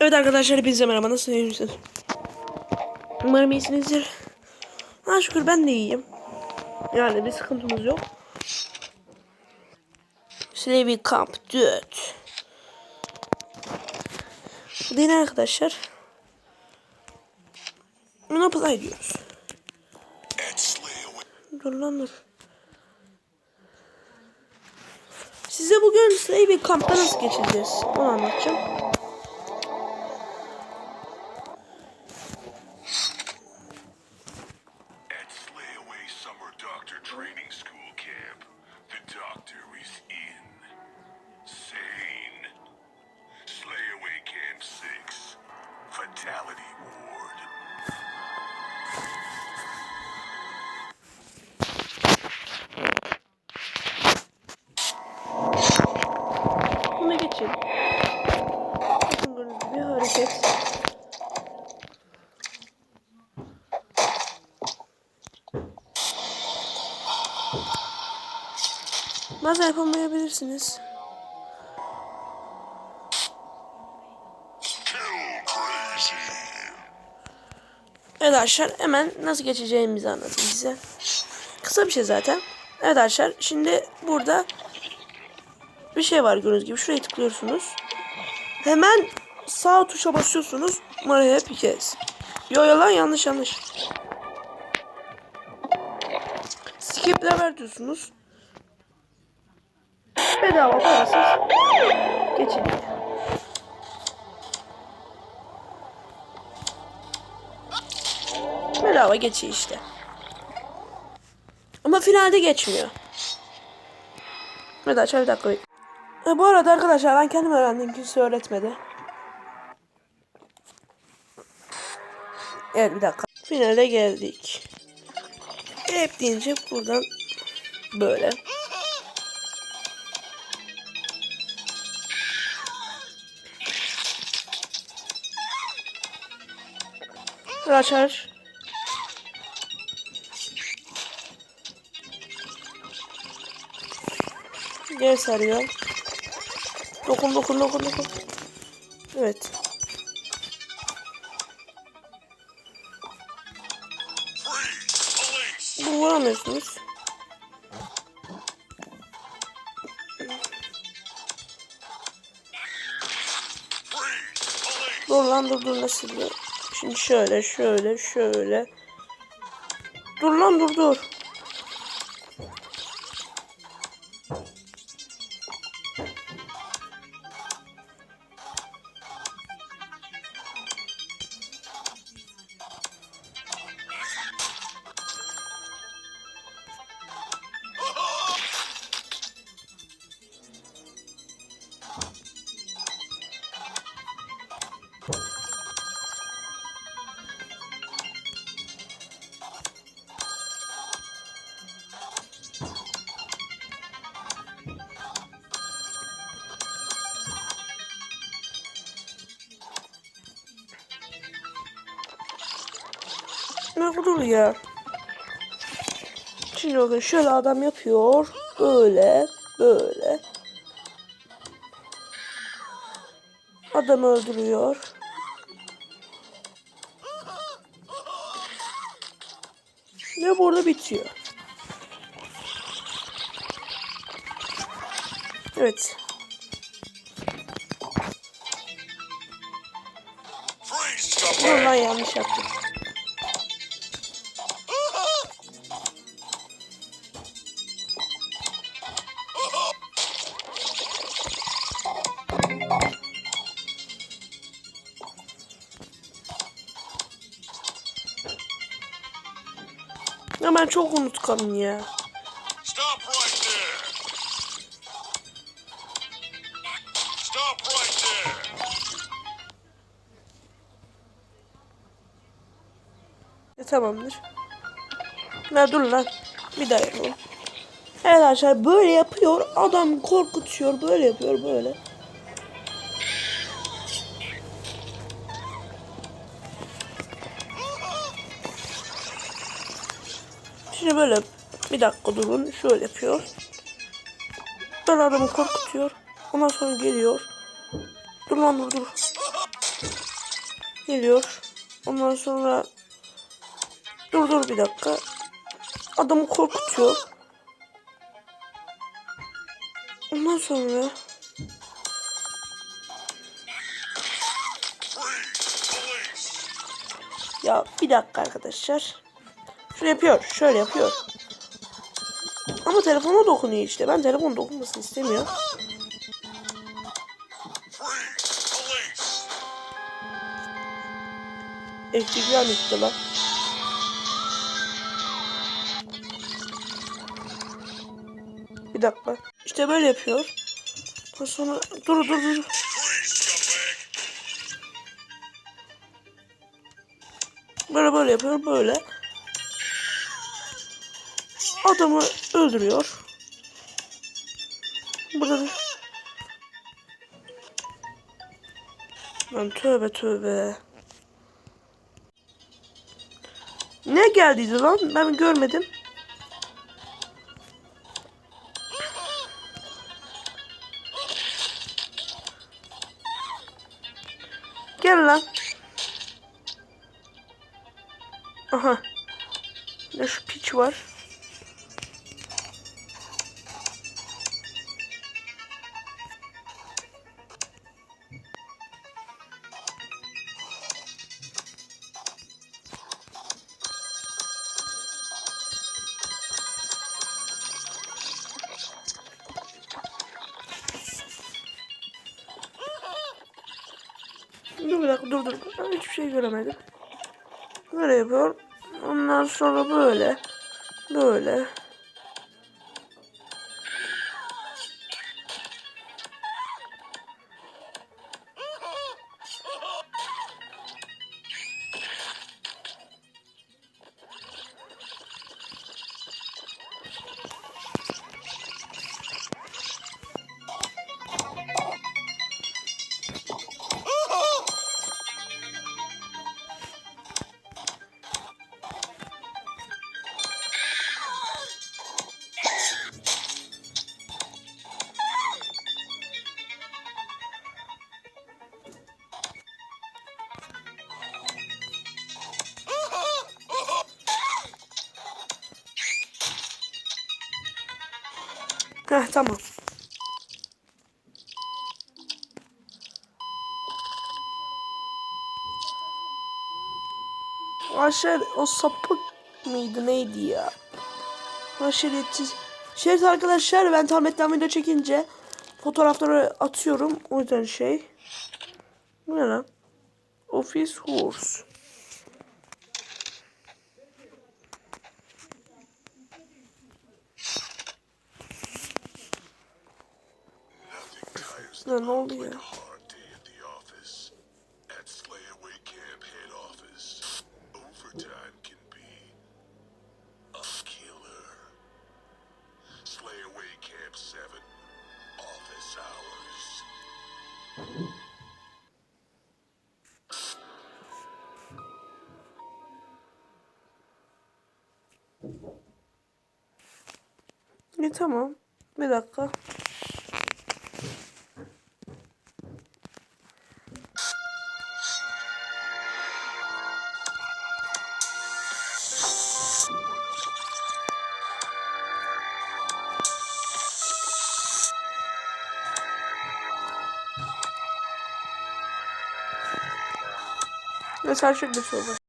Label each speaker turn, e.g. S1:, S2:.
S1: Evet arkadaşlar hepinize merhaba nasılsınız? Umarım iyisinizdir. Ha şükür ben de iyiyim. Yani bir sıkıntımız yok. Slavery Camp 4. Bu değil arkadaşlar. Monopoly diyoruz. Dur lan dur. Size bugün Slavery Camp'ta nasıl geçeceğiz onu anlatacağım. Bazen yapamayabilirsiniz. Evet arkadaşlar hemen nasıl geçeceğimizi anlatayım size. Kısa bir şey zaten. Evet arkadaşlar şimdi burada bir şey var gördüğünüz gibi. Şuraya tıklıyorsunuz. Hemen sağ tuşa basıyorsunuz. Maria bir kez. Yo yo lan yanlış yanlış. Skip lever diyorsunuz. Bedava parasız. Geçin. Bedava geçiyor işte. Ama finalde geçmiyor. Bir dakika bir dakika. E, bu arada arkadaşlar ben kendim öğrendim kimse öğretmedi. Evet bir dakika. Finale geldik. Hep deyince buradan böyle. Arkadaşlar Gel sarıyor. Dokun dokun dokun dokun. Evet. Vuramıyorsunuz. Dur lan dur dur nasıl. Şimdi şöyle şöyle şöyle. Dur lan dur dur. Ne kadar ya. Şimdi bakın şöyle adam yapıyor. Böyle. Böyle. Adam öldürüyor. Ve burada bitiyor. Evet. Lan yanlış yaptım. Ya ben çok unutkanım ya.
S2: Stop right there! Stop right there!
S1: E, tamamdır. Ne dur lan. Bir daha yapalım. Evet arkadaşlar böyle yapıyor. Adam korkutuyor. Böyle yapıyor böyle. Şimdi böyle bir dakika durun. Şöyle yapıyor. Böyle adamı korkutuyor. Ondan sonra geliyor. Dur lan dur dur. Geliyor. Ondan sonra dur dur bir dakika. Adamı korkutuyor. Ondan sonra ya bir dakika arkadaşlar. Şöyle yapıyor. Şöyle yapıyor. Ama telefona dokunuyor işte. Ben telefon dokunmasını istemiyorum. Elektrikler gitti lan. Bir dakika. İşte böyle yapıyor. Ondan sonra dur dur dur. Böyle böyle yapıyor böyle. Adamı öldürüyor. Burada da... Lan tövbe tövbe. Ne geldiydi lan? Ben görmedim. Gel lan. Aha. Ne şu piç var. Şey göremedim. Böyle yapıyor. Ondan sonra böyle. Böyle. Heh tamam. Aşer o sapık mıydı neydi ya? Aşiretsiz. Şerit arkadaşlar ben tabletten video çekince fotoğrafları atıyorum. O yüzden şey. Bu ne lan? Office Horse.
S2: 7, office hours.
S1: Ne tamam. Bir dakika. Şöyle bir şey var.